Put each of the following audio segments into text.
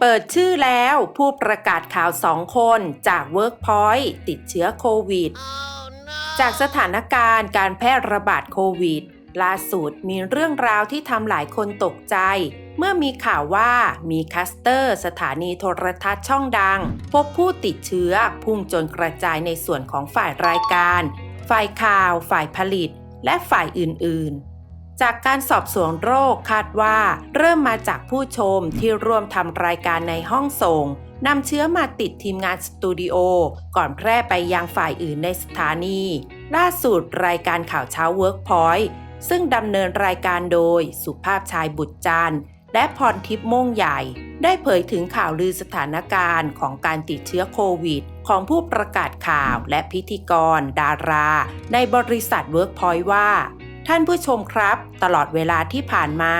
เปิดชื่อแล้วผู้ประกาศข่าวสองคนจาก Workpoint ติดเชื้อโควิดจากสถานการณ์การแพร่ระบาดโควิด ล่าสุดมีเรื่องราวที่ทำหลายคนตกใจ เมื่อมีข่าวว่ามีคัสเตอร์สถานีโทรทัศน์ช่องดัง พบผู้ติดเชื้อพุ่งจนกระจายในส่วนของฝ่ายรายการ ฝ่ายข่าว ฝ่ายผลิต และฝ่ายอื่น ๆ จากการสอบสวนโรคคาดว่า เริ่มมาจากผู้ชมที่ร่วมทำรายการในห้องส่งนำเชื้อมาติดทีมงานสตูดิโอ ก่อนแพร่ไปยังฝ่ายอื่นในสถานี ล่าสุดรายการข่าวเช้า Workpoint ซึ่งดำเนินรายการโดยสุภาพชายบุตรจันทร์และพรทิพย์ม่งใหญ่ ได้เผยถึงข่าวลือสถานการณ์ของการติดเชื้อโควิด ของผู้ประกาศข่าวและพิธีกร ดารา ในบริษัท Workpoint ว่า ท่านผู้ชมครับ ตลอดเวลาที่ผ่านมา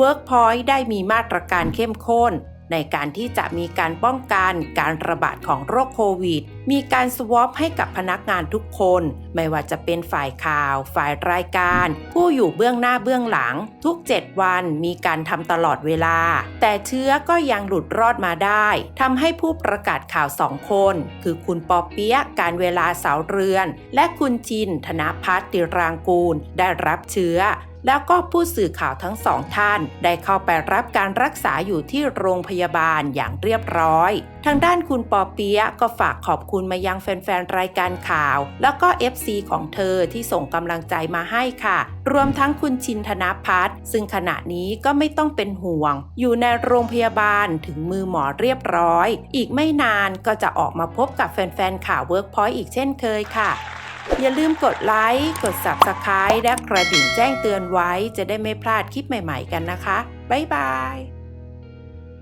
Workpoint ได้มีมาตรการเข้มข้น ในการที่จะมีการป้องกันการระบาดของโรคโควิดมีการสวอปให้กับพนักงานทุกคน ไม่ว่าจะเป็นฝ่ายข่าว ฝ่ายรายการ ผู้อยู่เบื้องหน้าเบื้องหลัง ทุก 7 วันมีการทำตลอดเวลา แต่เชื้อก็ยังหลุดรอดมาได้ทำให้ผู้ประกาศข่าวสองคน คือคุณปอเปียะการเวลาเสาเรือน และคุณจิน ธนพัฒน์ติรางกูล ได้รับเชื้อแล้วก็ผู้สื่อข่าวทั้งสองท่าน ได้เข้าไปรับการรักษาอยู่ที่โรงพยาบาลอย่างเรียบร้อย ทางด้านคุณปอเปียะก็ฝากขอบคุณมายังแฟนๆ รายการข่าว แล้วก็ FC ของเธอที่ส่งกำลังใจมาให้ค่ะ รวมทั้งคุณชินธนพัฒน์ซึ่งขณะนี้ก็ไม่ต้องเป็นห่วง อยู่ในโรงพยาบาลถึงมือหมอเรียบร้อย อีกไม่นานก็จะออกมาพบกับแฟนๆ ข่าว Workpoint อีกเช่นเคยค่ะอย่าลืมกดไลค์ กด Subscribe และกระดิ่งแจ้งเตือนไว้ จะได้ไม่พลาดคลิปใหม่ๆกันนะคะ บ๊ายบาย